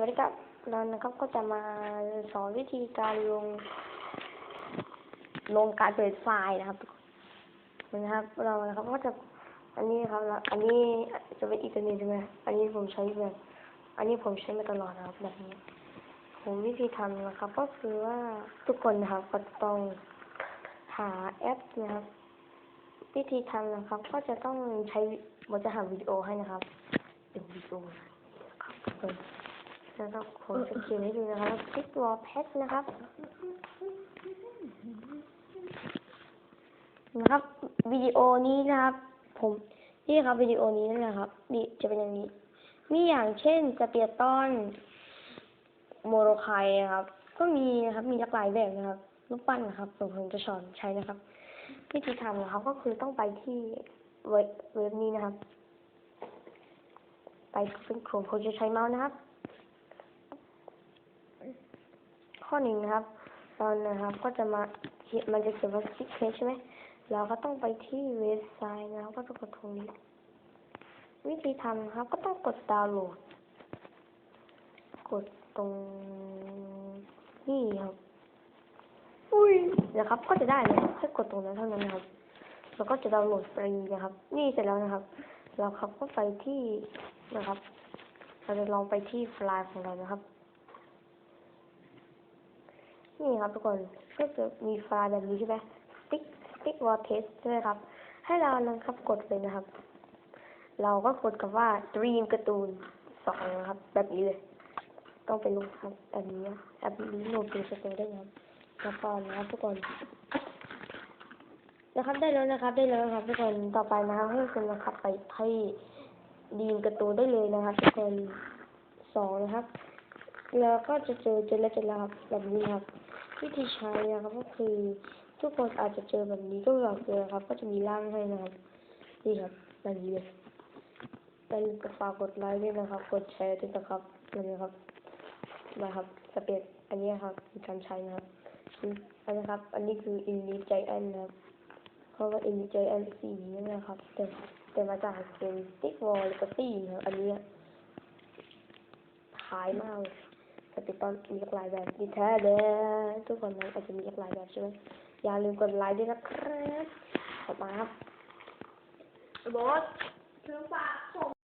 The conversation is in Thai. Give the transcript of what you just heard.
วัสดีครับเรานะครับก็จะมาสอนวิธีการลง ลงการเปิดไฟล์นะครับนะครับ เรานะครับก็จะอันนี้ครับอันนี้จะเป็นอีกตัวหนึงใช่ไหมอันนี้ผมใช้แบบอันนี้ผมใช้มาตลอดนะครับแบบนี้ ผมวิธีทำนะครับ ก็คือว่าทุกคนนะครับก็ต้องหาแอปนะครับ วิธีทำนะครับ ก็จะต้องใช้ผมจะหาวิดีโอให้นะครับเป็นวิดีโอนะครับ ทุกคนนะครับผมจะเขียนให้ดูนะครับคลิกวอลแพทนะครับ นะครับวิดีโอนี้นะครับ ผมนี่ครับวิดีโอนี้นะครับนี่จะเป็นอย่างนี้ มีอย่างเช่นสเปียร์ต้อนโมโรไคนะครับ ก็มีนะครับมีหลากหลายแบบนะครับลูกปั้นนะครับผมผมจะสอนใช้นะครับ วิธีทำนะครับก็คือต้องไปที่เว็บเว็บนี้นะครับ ไปเป็นโครงผมจะใช้เมาส์นะครับ ข้อหนึ่งนะครับเรานะครับก็จะมาเขียนมันจะเขียนว่า secret ใช่ไหมเราก็ต้องไปที่เว็บไซต์นะครับก็ต้องกดตรงนี้ วิธีทำนะครับ ก็ต้องกดดาวน์โหลด กดตรงนี่ครับ อุ้ยนะครับ ก็จะได้เลยแค่กดตรงนั้นเท่านั้นนะครับแล้วก็จะดาวน์โหลดฟรีนะครับ นี่เสร็จแล้วนะครับ เราครับก็ไปที่นะครับ เราจะลองไปที่ไฟล์ของเรานะครับ นี่ครับทุกคนก็จะมีไฟล์แบบนี้ใช่ไหม stick stick wall test ใช่ไหมครับ ให้เรานะครับกดเลยนะครับ เราก็กดกับว่า dream การ์ตูนสองนะครับ แบบนี้เลย ต้องไปลงครับแบบนี้แบบนี้โหลดดูสเตอร์ได้ครับแล้วก็นะครับทุกคนนะครับได้แล้วนะครับ ได้แล้วนะครับทุกคนต่อไปนะครับให้คุณนะครับไปที่ดีมการ์ตูนได้เลยนะครับทุกคนสองนะครับ แล้วก็จะเจอเจอแล้วเจอแล้วครับแบบนี้ครับวิธีใช้นะครับก็คือทุกคนอาจจะเจอแบบนี้ก็แบบเจอครับ ก็จะมีร่างให้นะครับนี่ครับแบบนี้เลยอย่าลืมฝากกดไลค์ด้วยนะครับ กดแชร์ด้วยนะครับนี้ครับนะครับสเปซอันนี้ครับมีการใช้นะครับอันนี้ครับ อันนี้คืออิน i ิจแอนนะครับเพราะว่าอิน i ิจแอนสีนี่นะครับแต่แต่มาจากเกมติ๊กวอลแล้วก็ตีนะครับอันนี้ขายมากเลย สเปซตอนมีหลายแบบมีแท้เลยทุกคนนะอาจจะมีหลายแบบใช่ไหมอย่าลืมกดไลค์ด้วยนะครับขอบคุณครับบอสถือฝากส่ง